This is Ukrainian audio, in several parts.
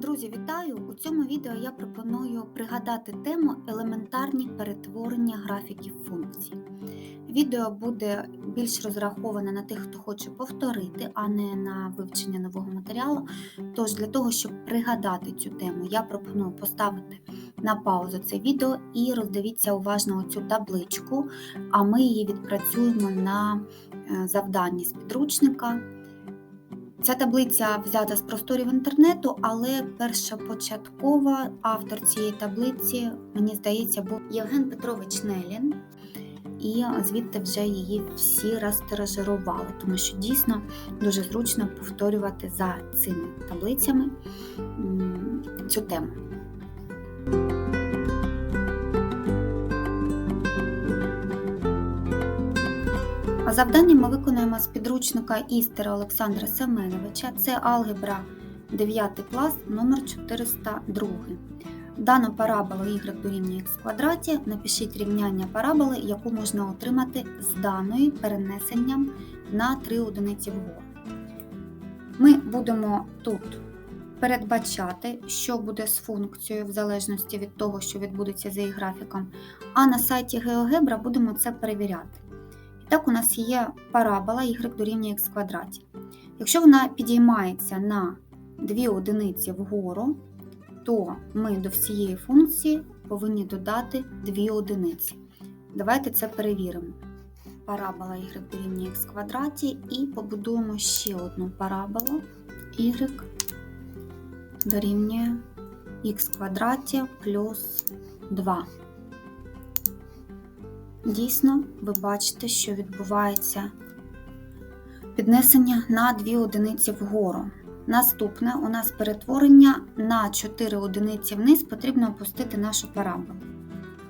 Друзі, вітаю! У цьому відео я пропоную пригадати тему елементарні перетворення графіків функцій. Відео буде більш розраховане на тих, хто хоче повторити, а не на вивчення нового матеріалу. Тож, для того, щоб пригадати цю тему, я пропоную поставити на паузу це відео і роздивіться уважно цю табличку, а ми її відпрацюємо на е, завданні з підручника. Ця таблиця взята з просторів інтернету, але першопочаткова автор цієї таблиці, мені здається, був Євген Петрович Нелін, і звідти вже її всі розтиражирували, тому що дійсно дуже зручно повторювати за цими таблицями цю тему. Завдання ми виконуємо з підручника Істера Олександра Семеновича. Це алгебра 9 клас номер 402. Дану параболу y дорівнює x квадраті. Напишіть рівняння параболи, яку можна отримати з даною перенесенням на 3 одиниці вгору. Ми будемо тут передбачати, що буде з функцією в залежності від того, що відбудеться за її графіком. А на сайті GeoGebra будемо це перевіряти. Так, у нас є парабола y дорівнює х квадраті. Якщо вона підіймається на 2 одиниці вгору, то ми до всієї функції повинні додати 2 одиниці. Давайте це перевіримо. Парабола y дорівнює х квадраті і побудуємо ще одну параболу y дорівнює х квадраті плюс 2. Дійсно, ви бачите, що відбувається піднесення на 2 одиниці вгору. Наступне у нас перетворення на 4 одиниці вниз потрібно опустити нашу параболу.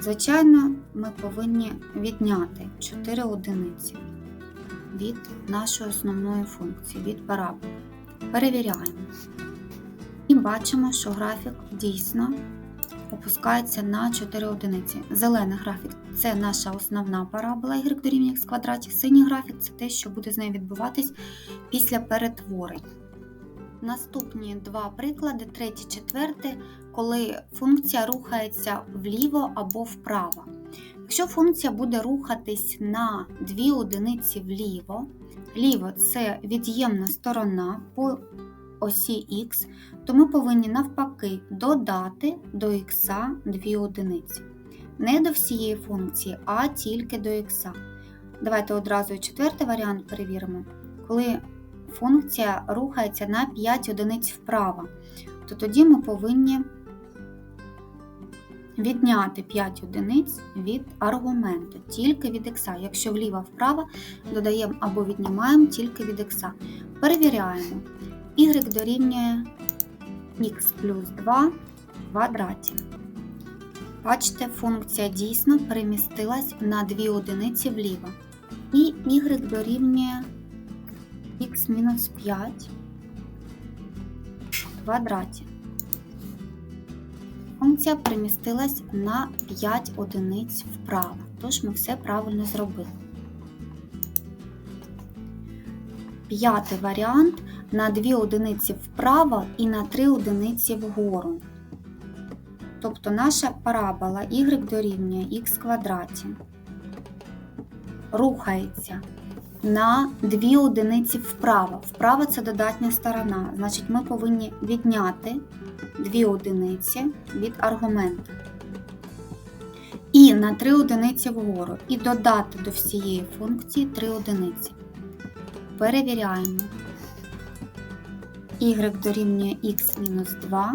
Звичайно, ми повинні відняти 4 одиниці від нашої основної функції, від параболи. Перевіряємо. І бачимо, що графік дійсно опускається на 4 одиниці. Зелений графік це наша основна парабола y дорівнює х квадраті. Синій графік це те, що буде з нею відбуватись після перетворень. Наступні два приклади, третій, четвертий, коли функція рухається вліво або вправо. Якщо функція буде рухатись на 2 одиниці вліво, ліво це від'ємна сторона по осі х, то ми повинні навпаки додати до х 2 одиниці. Не до всієї функції, а тільки до х. Давайте одразу четвертий варіант перевіримо. Коли функція рухається на 5 одиниць вправо, то тоді ми повинні відняти 5 одиниць від аргументу, тільки від х. Якщо вліво-вправо додаємо або віднімаємо тільки від х. Перевіряємо y дорівнює х плюс 2 в квадраті. Бачите, функція дійсно перемістилась на 2 одиниці вліво. І y дорівнює х мінус 5 в квадраті. Функція перемістилась на 5 одиниць вправо, тож ми все правильно зробили. П'ятий варіант на 2 одиниці вправо і на 3 одиниці вгору. Тобто наша парабола y дорівнює х квадраті рухається на 2 одиниці вправо. Вправо це додатня сторона, значить ми повинні відняти 2 одиниці від аргументу. І на 3 одиниці вгору, і додати до всієї функції 3 одиниці. Перевіряємо. y дорівнює х мінус 2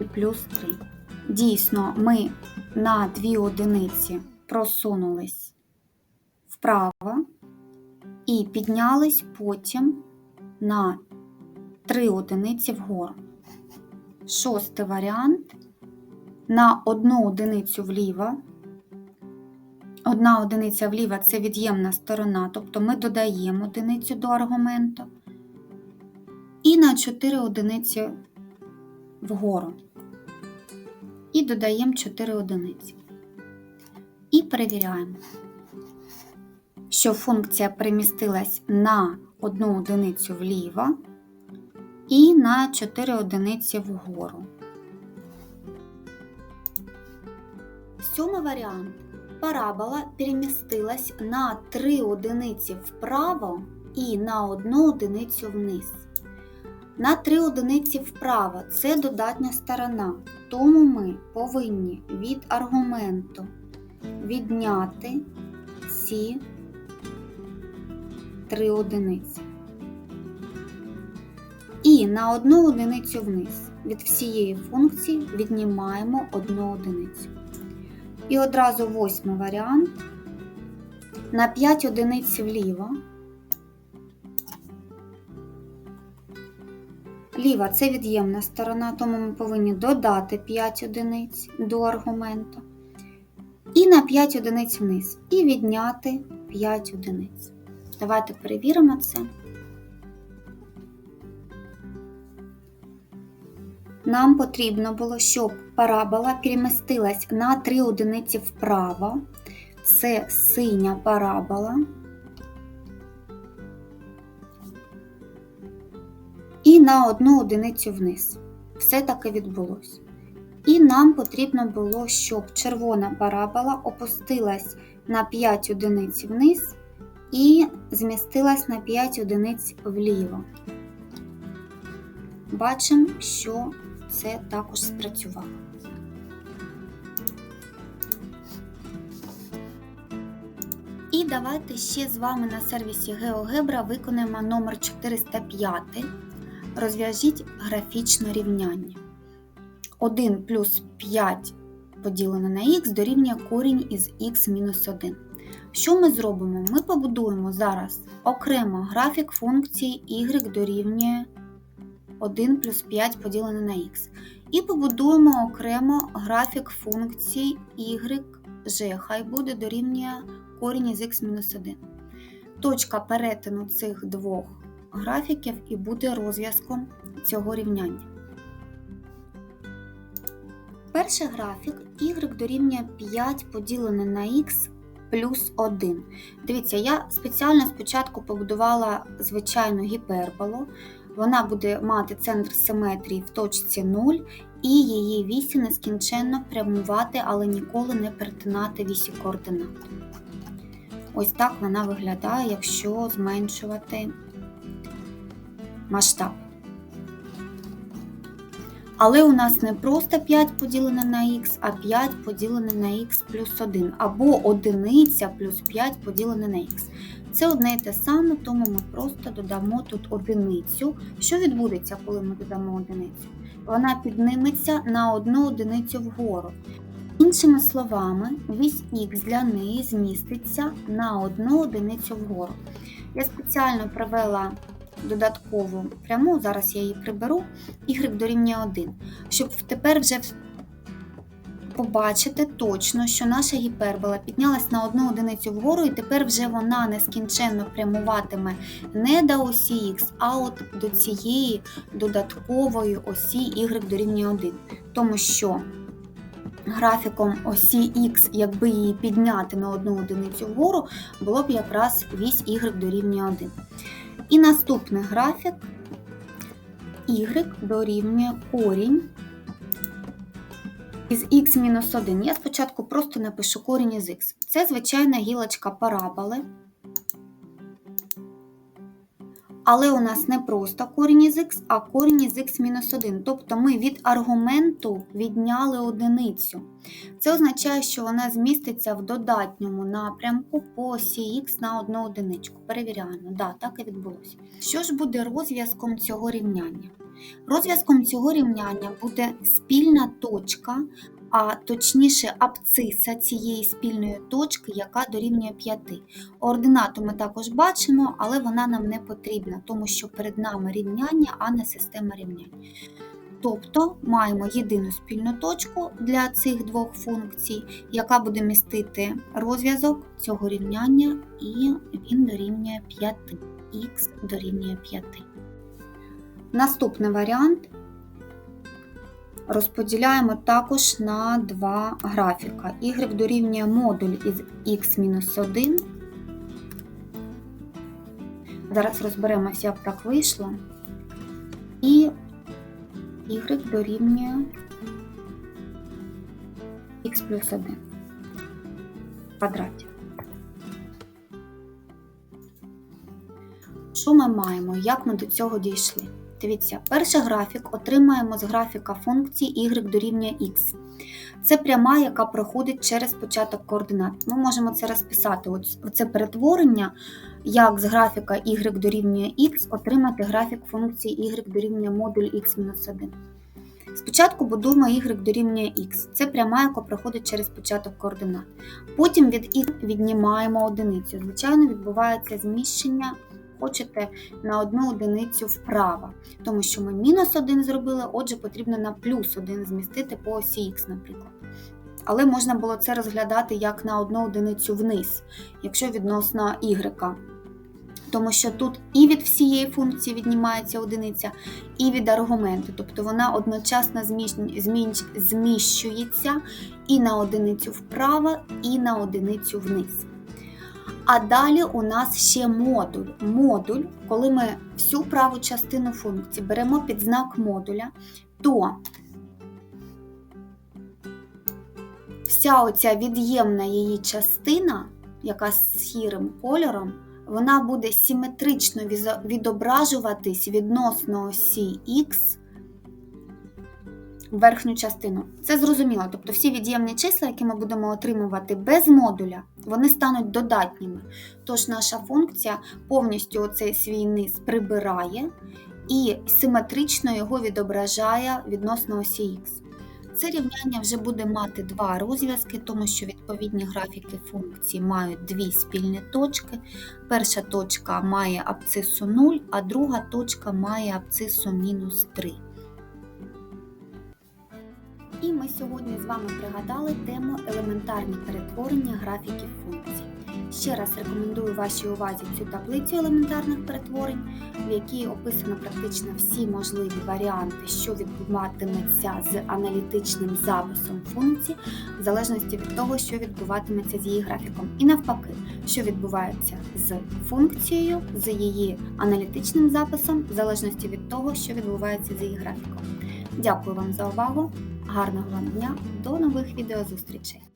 і плюс 3. Дійсно, ми на 2 одиниці просунулись вправо і піднялись потім на 3 одиниці вгору. Шостий варіант на 1 одиницю вліво. Одна одиниця вліво це від'ємна сторона, тобто ми додаємо одиницю до аргументу. І на 4 одиниці вгору. І додаємо 4 одиниці. І перевіряємо, що функція перемістилась на одну одиницю вліво і на 4 одиниці вгору. Сьомий варіант. Парабола перемістилась на 3 одиниці вправо і на 1 одиницю вниз. На 3 одиниці вправо це додатня сторона, тому ми повинні від аргументу відняти ці 3 одиниці. І на 1 одиницю вниз від всієї функції віднімаємо 1 одиницю. І одразу восьмий варіант. На 5 одиниць вліво. Ліва це від'ємна сторона, тому ми повинні додати 5 одиниць до аргументу. І на 5 одиниць вниз. І відняти 5 одиниць. Давайте перевіримо це. Нам потрібно було, щоб парабола перемістилась на 3 одиниці вправо. Це синя парабола. І на одну одиницю вниз. Все таки відбулося. І нам потрібно було, щоб червона парабола опустилась на 5 одиниць вниз і змістилась на 5 одиниць вліво. Бачимо, що це також спрацювало. І давайте ще з вами на сервісі GeoGebra виконаємо номер 405. Розв'яжіть графічне рівняння. 1 плюс 5 поділене на х дорівнює корінь із х мінус 1. Що ми зробимо? Ми побудуємо зараз окремо графік функції y дорівнює 1 плюс 5 поділене на х. І побудуємо окремо графік функції y g, хай буде дорівнює корінь із х мінус 1. Точка перетину цих двох графіків і буде розв'язком цього рівняння. Перший графік y дорівнює 5 поділене на х плюс 1. Дивіться, я спеціально спочатку побудувала звичайну гіперболу. Вона буде мати центр симетрії в точці 0 і її вісі нескінченно прямувати, але ніколи не перетинати вісі координат. Ось так вона виглядає, якщо зменшувати масштаб. Але у нас не просто 5 поділене на х, а 5 поділене на х плюс 1, або одиниця плюс 5 поділене на х. Це одне і те саме, тому ми просто додамо тут одиницю. Що відбудеться, коли ми додамо одиницю? Вона підніметься на одну одиницю вгору. Іншими словами, вісь х для неї зміститься на одну одиницю вгору. Я спеціально провела додаткову пряму, зараз я її приберу, y дорівнює 1, щоб тепер вже побачити точно, що наша гіпербола піднялась на одну одиницю вгору, і тепер вже вона нескінченно прямуватиме не до осі Х, а от до цієї додаткової осі y дорівнює 1. Тому що графіком осі Х, якби її підняти на одну одиницю вгору, було б якраз вісь y дорівнює 1. І наступний графік y дорівнює корінь із х-1. Я спочатку просто напишу корінь із х. Це звичайна гілочка параболи. Але у нас не просто корінь із х, а корінь із х-1. Тобто ми від аргументу відняли одиницю. Це означає, що вона зміститься в додатньому напрямку по осі х на одну одиничку. Перевіряємо, да, так і відбулося. Що ж буде розв'язком цього рівняння? Розв'язком цього рівняння буде спільна точка, а точніше абциса цієї спільної точки, яка дорівнює 5. Ординату ми також бачимо, але вона нам не потрібна, тому що перед нами рівняння, а не система рівнянь. Тобто маємо єдину спільну точку для цих двох функцій, яка буде містити розв'язок цього рівняння, і він дорівнює 5. Х дорівнює 5. Наступний варіант розподіляємо також на два графіка. Y дорівнює модуль із х-1. Зараз розберемося, як так вийшло. І y дорівнює х плюс 1 в квадраті. Що ми маємо? Як ми до цього дійшли? Дивіться, перший графік отримаємо з графіка функції y дорівнює x. Це пряма, яка проходить через початок координат. Ми можемо це розписати. Оце перетворення, як з графіка y дорівнює x отримати графік функції y дорівнює модуль x-1. Спочатку будуємо y дорівнює x. Це пряма, яка проходить через початок координат. Потім від x віднімаємо одиницю. Звичайно, відбувається зміщення, хочете, на одну одиницю вправо, тому що ми мінус 1 зробили, отже, потрібно на плюс 1 змістити по осі х, наприклад. Але можна було це розглядати як на одну одиницю вниз, якщо відносно y. Тому що тут і від всієї функції віднімається одиниця, і від аргументу. Тобто вона одночасно зміщується і на одиницю вправо, і на одиницю вниз. А далі у нас ще модуль. Модуль, коли ми всю праву частину функції беремо під знак модуля, то вся оця від'ємна її частина, яка з сірим кольором, вона буде симетрично відображуватись відносно осі Х верхню частину. Це зрозуміло. Тобто всі від'ємні числа, які ми будемо отримувати без модуля, вони стануть додатніми. Тож наша функція повністю оцей свій низ прибирає і симетрично його відображає відносно осі Х. Це рівняння вже буде мати два розв'язки, тому що відповідні графіки функцій мають дві спільні точки. Перша точка має абцису 0, а друга точка має абцису мінус 3. І ми сьогодні з вами пригадали тему елементарні перетворення графіків функцій. Ще раз рекомендую вашій увазі цю таблицю елементарних перетворень, в якій описано практично всі можливі варіанти, що відбуватиметься з аналітичним записом функцій, в залежності від того, що відбуватиметься з її графіком. І навпаки, що відбувається з функцією, з її аналітичним записом, в залежності від того, що відбувається з її графіком. Дякую вам за увагу! Гарного вам дня, до нових відеозустрічей!